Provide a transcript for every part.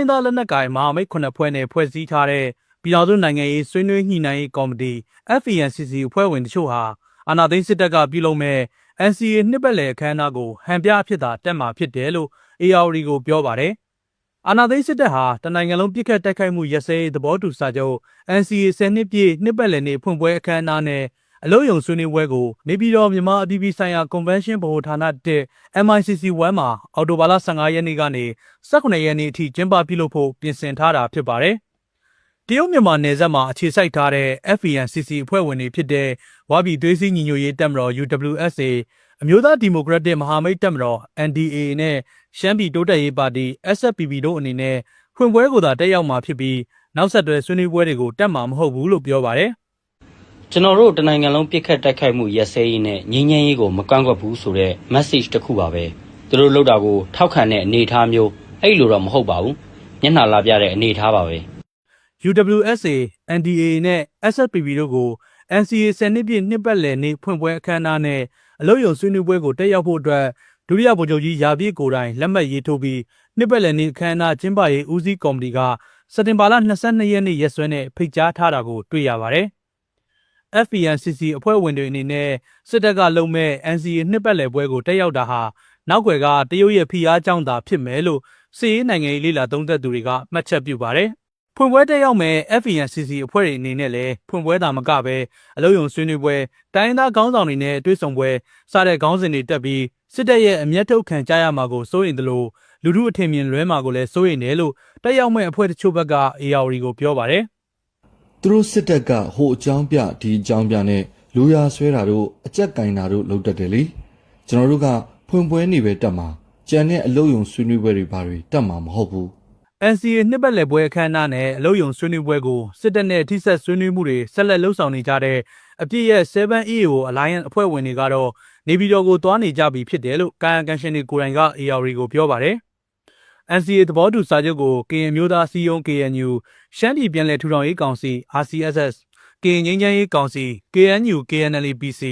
င်းသားလက်နက်ကိုင်မဟာမိတ်ခုနှစ်ဖွဲ့နဲ့ဖွဲ့စည်းထားတဲ့ပြည်တော်စုနိုင်ငံရေးဆွေးနွေးညှိနှိုင်းရေးကော်မတီ FENCC အဖွဲ့ဝင်တို့ဟာအာဏာသိမ်းစစ်တပ်ကပြုလုပ်မဲ့ NCA နှစ်ပတ်လည်အခမ်းအနားကိုဟန်ပြအဖြစ်သာတက်မှာဖြစ်တယ်လို့ ARD ကိုပြောပါတယ်။အာဏာသိမ်းစစ်တပ်ဟာတနိုင်ငံလုံးပြစ်ခတ်တိုက်ခိုက်မှုရစဲရေးသဘောတူစာချုပ် NCA 10နှစ်ပြည့်နှစ်ပတ်လည်နေ့ဖွင့်ပွဲအခမ်းအနားနဲ့ အလို့ယုံဆွေးနွေးပွဲကိုနေပြည်တော်မြန်မာအပြည်ပြည်ဆိုင်ရာ Convention ဗဟိုဌာန1 MICC 1မှာအော်တိုဘာလ15ရက်နေ့ကနေ18ရက်နေ့အထိကျင်းပပြုလုပ်ဖို့ပြင်ဆင်ထားတာဖြစ်ပါတယ်။တရုတ်မြန်မာနယ်စပ်မှာအခြေစိုက်ထားတဲ့ FENCC အဖွဲ့ဝင်တွေဖြစ်တဲ့ဝါဘီသွေးစည်းညီညွတ်ရေးတပ်မတော် UWSA အမျိုးသားဒီမိုကရက်တစ်မဟာမိတ်တပ်မတော် NDA နဲ့ရှမ်းပြည်တိုးတက်ရေးပါတီ SFPP တို့အနေနဲ့ဖွင့်ပွဲကိုသာတက်ရောက်မှာဖြစ်ပြီးနောက်ဆက်တွဲဆွေးနွေးပွဲတွေကိုတက်မှာမဟုတ်ဘူးလို့ပြောပါတယ် ကျွန်တော်တို့တနိုင်ငံလုံးပြစ်ခတ်တိုက်ခိုက်မှုရက်စဲရေးနဲ့ငြိမ်းချမ်းရေးကိုမကန့်ကွက်ဘူးဆိုတဲ့ message တစ်ခုပါပဲသူတို့လောက်တာကိုထောက်ခံတဲ့အနေအထားမျိုးအဲ့လိုတော့မဟုတ်ပါဘူးမျက်နှာလာပြတဲ့အနေအထားပါပဲ UWSA NDA နဲ့ SFPP တို့ကို NCA 10နှစ်ပြည့်နှစ်ပတ်လည်နေ့ဖွင့်ပွဲအခမ်းအနားနဲ့အလို့ယုံဆွေးနွေးပွဲကိုတက်ရောက်ဖို့အတွက်ဒုတိယဗိုလ်ချုပ်ကြီးရာပြည့်ကိုယ်တိုင်လက်မှတ်ရေးထိုးပြီးနှစ်ပတ်လည်နေ့အခမ်းအနားကျင်းပရေးဦးစီးကော်မတီကစက်တင်ဘာလ22ရက်နေ့ရက်စွဲနဲ့ဖိတ်ကြားထားတာကိုတွေ့ရပါတယ်။ FPNCC အဖွဲ့ဝင်တွေအနေနဲ့စစ်တပ်ကလုံမဲ့ NCA နှစ်ပတ်လည်ပွဲကိုတက်ရောက်တာဟာနောက်ွယ်ကတရုတ်ရဲ့ဖိအားကြောင့်သာဖြစ်မယ်လို့စီးရေးနိုင်ငံရေးလေလာသုံးသက်သူတွေကမှတ်ချက်ပြုပါတယ်။ဖွင့်ပွဲတက်ရောက်မဲ့ FPNCC အဖွဲ့တွေအနေနဲ့လည်းဖွင့်ပွဲသာမကပဲအလို့ယုံဆွေးနွေးပွဲတိုင်းသားခေါင်းဆောင်တွေနဲ့တွေ့ဆုံပွဲစတဲ့ခေါင်းစဉ်တွေတက်ပြီးစစ်တပ်ရဲ့အမျက်ထုတ်ခံကြရမှာကိုစိုးရိမ်တယ်လို့လူမှုအထင်မြင်လွဲမှာကိုလည်းစိုးရိမ်တယ်လို့တက်ရောက်မဲ့အဖွဲ့တချို့ဘက်က ARD ကိုပြောပါတယ် သူတို့စစ်တပ်ကဟိုအကြောင်းပြဒီအကြောင်းပြနဲ့လူရဆွဲတာတို့အကြက်ကင်တာတို့လုပ်တတ်တယ်လေကျွန်တော်တို့ကဖွင့်ပွဲနေပဲတက်မှာကြံတဲ့အလုပ်ယုံဆွေးနွေးပွဲတွေဘာတွေတက်မှာမဟုတ်ဘူး NCA နှစ်ပတ်လည်ပွဲအခမ်းအနားနဲ့အလို့ယုံဆွေးနွေးပွဲကိုစစ်တပ်နဲ့ထိစပ်ဆွေးနွေးမှုတွေဆက်လက်လှုပ်ဆောင်နေကြတဲ့အပြည့်ရဲ့ 7EAO Alliance အဖွဲ့ဝင်တွေကတော့နေပြည်တော်ကိုတွားနေကြပြီဖြစ်တယ်လို့ကာယကံရှင်တွေကိုယ်တိုင်က AR ကိုပြောပါတယ်။ NCA သဘောတူစာချုပ်ကို KN မျိုးသားစီယုံ KNU ရှမ်းပြည်ပြည်နယ်ထူထောင်ရေးကောင်စီ RCSS KN ငင်းချမ်းရေးကောင်စီ KNU KNLPC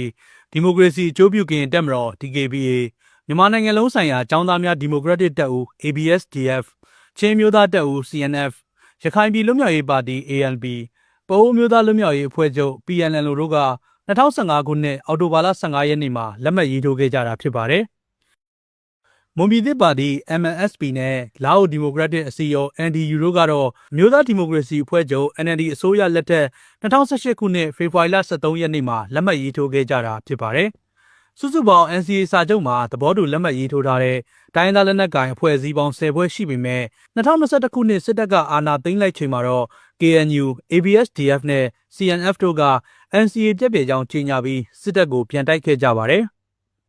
ဒီမိုကရေစီအကျိုးပြုကရင်တက်မတော် DKBA မြန်မာနိုင်ငံလုံးဆိုင်ရာចောင်းသားများဒီမိုကရက်တစ်တပ်ဦး ABSDF ချင်းမျိုးသားတပ်ဦး CNF ရခိုင်ပြည်လွတ်မြောက်ရေးပါတီ ALP ပအိုးမျိုးသားလွတ်မြောက်ရေးအဖွဲ့ချုပ် PNL တို့က2015ခုနှစ်အောက်တိုဘာလ15ရက်နေ့မှာလက်မှတ်ရေးထိုးခဲ့ကြတာဖြစ်ပါတယ်။ မွန်ပြည်သစ်ပါတီ MNSP နဲ့လာအိုဒီမိုကရက်တစ်အစည်းအရုံး NDU တို့ကတော့မျိုးသားဒီမိုကရေစီအဖွဲ့ချုပ် NLD အစိုးရလက်ထက်2018ခုနှစ်ဖေဖော်ဝါရီလ23ရက်နေ့မှာလက်မှတ်ရေးထိုးခဲ့ကြတာဖြစ်ပါတယ်။စုစုပေါင်း NCA စာချုပ်မှာသဘောတူလက်မှတ်ရေးထိုးထားတဲ့တိုင်းသားလက်နက်ကိုင်အဖွဲ့အစည်းပေါင်း10ဖွဲ့ရှိပေမဲ့2021ခုနှစ်စစ်တပ်ကအာဏာသိမ်းလိုက်ချိန်မှာတော့ KNU, ABSDF နဲ့ CNF တို့က NCA ပြည့်ပြည့်ကြောင်းကြေညာပြီးစစ်တပ်ကိုပြန်တိုက်ခဲ့ကြပါတယ်။